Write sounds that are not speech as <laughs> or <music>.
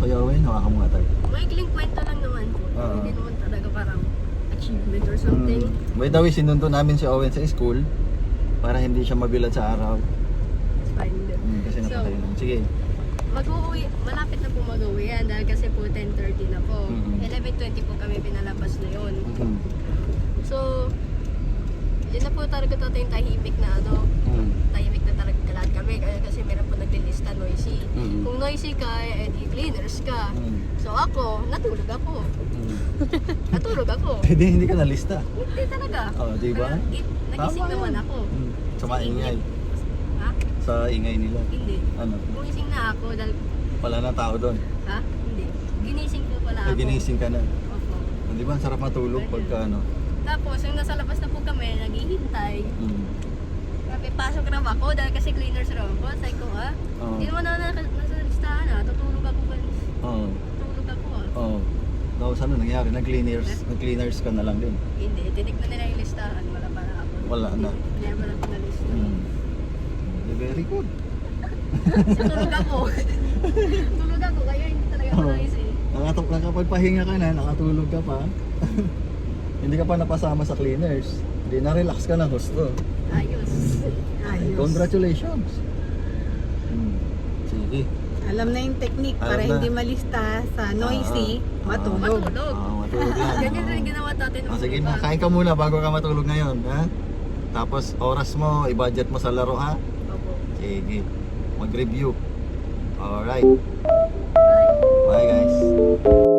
Kuya Owen, hawakan mo nga tayo. Maikling kwento lang naman po. Oo. Hindi naman talaga parang achievement or something. Mm. By the way, sinundo namin si Owen sa school para hindi siya mabilad sa araw. It's fine. Mm, kasi So, napatay na. Sige. Mag-uwi, malapit na po mag-uwi yan dahil kasi po 10.30 na po. Mhm. 11.20 po kami pinalabas na yun. Mm. So, yun na po talaga to yung tahimik na ano, Mm. tahimik na talaga lahat kami kaya kasi meron po naglilista noisy. Mhm. Kung noisy ka, eh di cleaners ka. Mm. So ako, natulog ako. Mm. Natulog ako. <laughs> Hindi, hindi ka nalista. Hindi talaga. Oh, di ba? I- Nagising Tama naman yan. ako. Mm. Sa maingay. Ha? Sa ingay nila. Hindi. Ano? Gumising na ako dahil, Wala na tao doon. ha? Hindi. Ginising po pala ako. ginising ka na. Opo. Di ba? Ang sarap matulog pagka ano. Tapos, yung nasa labas na po kami, naghihintay. Mm. Sabi, pasok raw ako dahil kasi cleaners raw ako. Sabi ko, ah, Oo. hindi naman ako nasa, nasa listahan ah. Tutulog ako ba? Oo. Tutulog ako ah. Oo. Tapos ano nangyari? Nag-cleaners, nag-cleaners ka na lang din. Hindi, tinignan nila yung listahan. Wala pa na ako. Wala na. Never ako na lista. Mm. Very good. <laughs> Kasi tulog ako. <laughs> tulog ako, kaya hindi talaga ako Oo. naisip. Nakatok nakapagpahinga ka na, nakatulog ka pa. <laughs> Hindi ka pa napasama sa cleaners. Hindi na-relax ka ng gusto. Ayos. Ayos. Congratulations. Hmm. Sige. Alam na yung technique Alam para na. hindi malista sa noisy, Ah, ah. matulog. Matulog. Ah, matulog yan. <laughs> Ganyan Oo. rin ginawa natin. Ah, sige na, kain ka muna bago ka matulog ngayon, ha? Tapos oras mo, i-budget mo sa laro, ha? Opo. Sige. Mag-review. Alright. Bye. Bye guys.